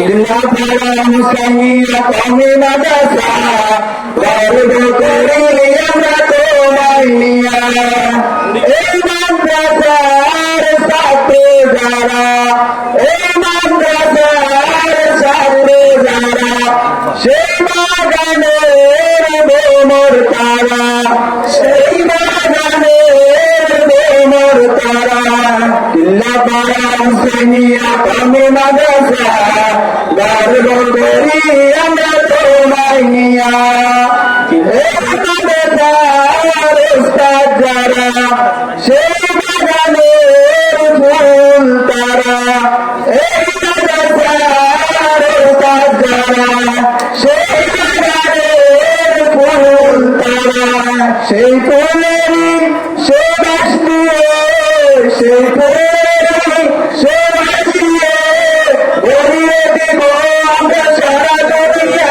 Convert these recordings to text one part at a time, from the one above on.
إلا بلا مسلمين قوم مدسا ورد قريل يمرك مانيا إيمان دسار ساتو زارا إيمان دسار ساتو زارا شما غنير بمر تارا شما সেই ফুলেরই সে বাস দিয়ে সেই ফুলেরই সে বাস দিয়ে ভরিয়ে দিব আমরা সারা দুনিয়া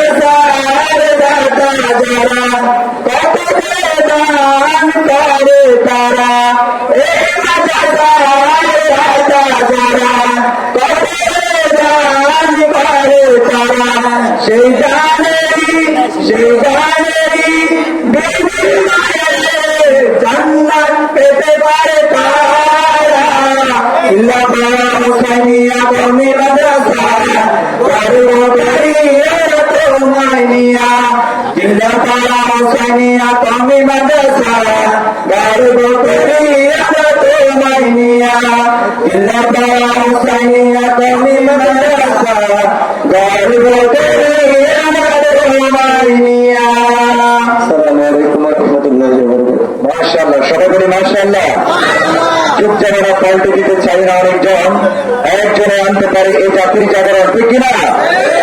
তারা সেই দানেরই সেই বিনিময়ে জান্নাত পেতে পারে তারা। ইল্লা বাবা হুসাইনিয়া মাদ্রাসা মাশাআল্লাহ সবাই বলি মাশাআল্লাহ। চুপ জানারা পাল্টে দিতে চাই না অনেকজন। আনতে পারে এই ঠিক কিনা?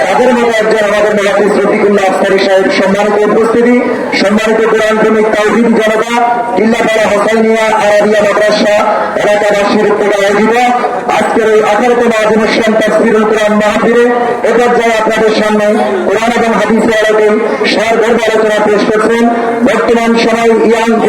তাদের মতো একজন আমাদের সাহেব, সম্মানিত উপস্থিতি, সম্মানিত জনতা মাদ্রাসা আয়োজিত। আজকের এই কোরআন এ পর্যায়ে আপনাদের সামনে কোরআন এবং হাদিসে আলোকে আলোচনা পেশ করছেন, বর্তমান সময় ইয়াং